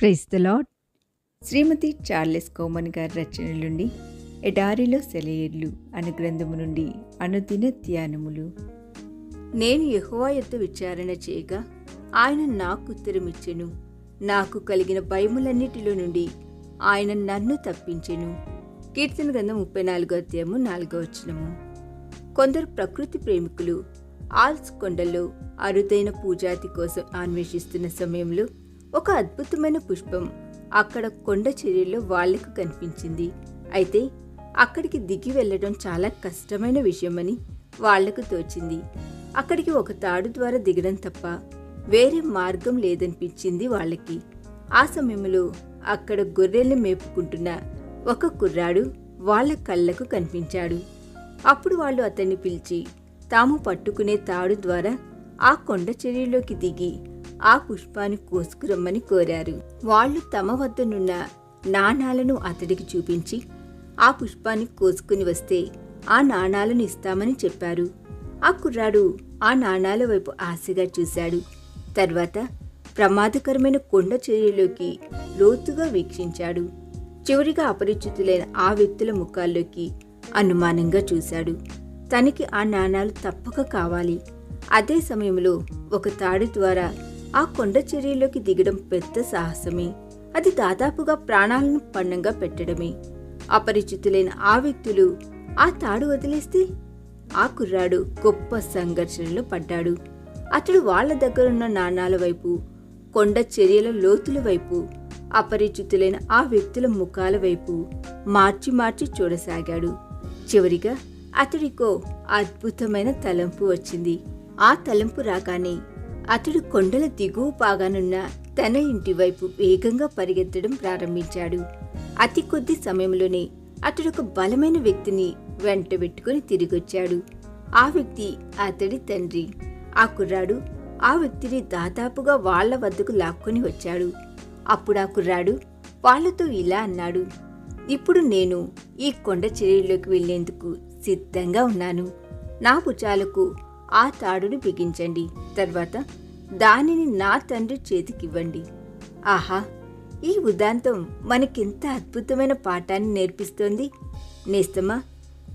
Praise the Lord Shrimati Charles Cowman గారి రచనల నుండి ఎడారిలో సెలయేర్లు అను గ్రంథము నుండి అనుదిన ధ్యానములు. నేను యెహోవా యొద్ద విచారణ చేయగా ఆయన నాకు ఉత్తరమిచ్చెను. నాకు కలిగిన భయములన్నిటిలో నుండి ఆయన నన్ను తప్పించెను. కీర్తన గ్రంథం ముప్పై నాలుగో అధ్యాయము నాలుగో వచనము. కొందరు ప్రకృతి ప్రేమికులు ఆల్స్ కొండల్లో అరుదైన పూజాతి కోసం అన్వేషిస్తున్న సమయంలో ఒక అద్భుతమైన పుష్పం అక్కడ కొండ చర్యలో వాళ్ళకు కనిపించింది. అయితే అక్కడికి దిగి వెళ్ళడం చాలా కష్టమైన విషయమని వాళ్ళకు తోచింది. అక్కడికి ఒక తాడు ద్వారా దిగడం తప్ప వేరే మార్గం లేదనిపించింది వాళ్ళకి. ఆ సమయంలో అక్కడ గొర్రెల్ని మేపుకుంటున్న ఒక కుర్రాడు వాళ్ళ కళ్ళకు కనిపించాడు. అప్పుడు వాళ్ళు అతన్ని పిలిచి తాము పట్టుకునే తాడు ద్వారా ఆ కొండ చర్యలోకి దిగి ఆ పుష్పాన్ని కోసుకురమ్మని కోరారు. వాళ్ళు తమ వద్దనున్న నాణాలను అతడికి చూపించి ఆ పుష్పాన్ని కోసుకుని వస్తే ఆ నాణాలను ఇస్తామని చెప్పారు. ఆ కుర్రాడు ఆ నాణాల వైపు ఆశగా చూశాడు. తర్వాత ప్రమాదకరమైన కొండ చర్యలోకి లోతుగా వీక్షించాడు. చివరిగా అపరిచితులైన ఆ వ్యక్తుల ముఖాల్లోకి అనుమానంగా చూశాడు. తనకి ఆ నాణాలు తప్పక కావాలి. అదే సమయంలో ఒక తాడు ద్వారా ఆ కొండ చర్యలోకి దిగడం పెద్ద సాహసమే. అది దాదాపుగా ప్రాణాలను పణంగా పెట్టడమే. అపరిచితులైన ఆ వ్యక్తులు ఆ తాడు వదిలేస్తే? ఆ కుర్రాడు గొప్ప సంఘర్షణలో పడ్డాడు. అతడు వాళ్ళ దగ్గరున్న నాణాల వైపు కొండ చర్యల లోతుల వైపు అపరిచితులైన ఆ వ్యక్తుల ముఖాల వైపు మార్చి మార్చి చూడసాగాడు. చివరిగా అతడికో అద్భుతమైన తలంపు వచ్చింది. ఆ తలంపు రాగానే అతడు కొండల దిగువ బాగానున్న తన ఇంటి వైపు వేగంగా పరిగెత్తడం ప్రారంభించాడు. అతి కొద్ది సమయంలోనే అతడు ఒక బలమైన వ్యక్తిని వెంటబెట్టుకుని తిరిగొచ్చాడు. ఆ వ్యక్తి అతడి తండ్రి. ఆ కుర్రాడు ఆ వ్యక్తిని దాదాపుగా వాళ్ళ వద్దకు లాక్కొని వచ్చాడు. అప్పుడు ఆ కుర్రాడు వాళ్ళతో ఇలా అన్నాడు. ఇప్పుడు నేను ఈ కొండ చర్యలోకి వెళ్ళేందుకు సిద్ధంగా ఉన్నాను. నా భుజాలకు ఆ తాడును బిగించండి. తర్వాత దానిని నా తండ్రి చేతికివ్వండి. ఆహా ఈ ఉదాంతం మనకెంత అద్భుతమైన పాఠాన్ని నేర్పిస్తోంది. నేస్తమా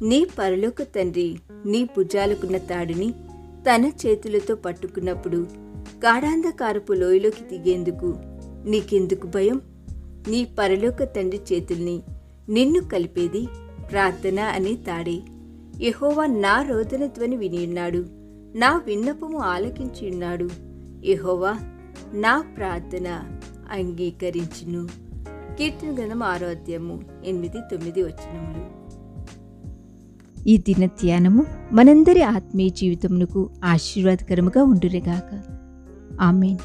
నీ పరలోక తండ్రి నీ భుజాలకున్న తాడుని తన చేతులతో పట్టుకున్నప్పుడు గాఢాంధకారపు లోయలోకి దిగేందుకు నీకెందుకు భయం? నీ పరలోక తండ్రి చేతుల్ని నిన్ను కలిపేది ప్రార్థన అనే తాడే. యహోవా నా రోదన ధ్వని వినియున్నాడు. నా విన్నపము ఆలకించిన్నాడు ఎహోవా నా ప్రార్థన అంగీకరించును. కీర్తన గణం ఆరో అధ్యాయము ఎనిమిది తొమ్మిది వచ్చినములు ఈ దిన ధ్యానము మనందరి ఆత్మీయ జీవితమునకు ఆశీర్వాదకరముగా ఉండురేగాక ఆమెన్.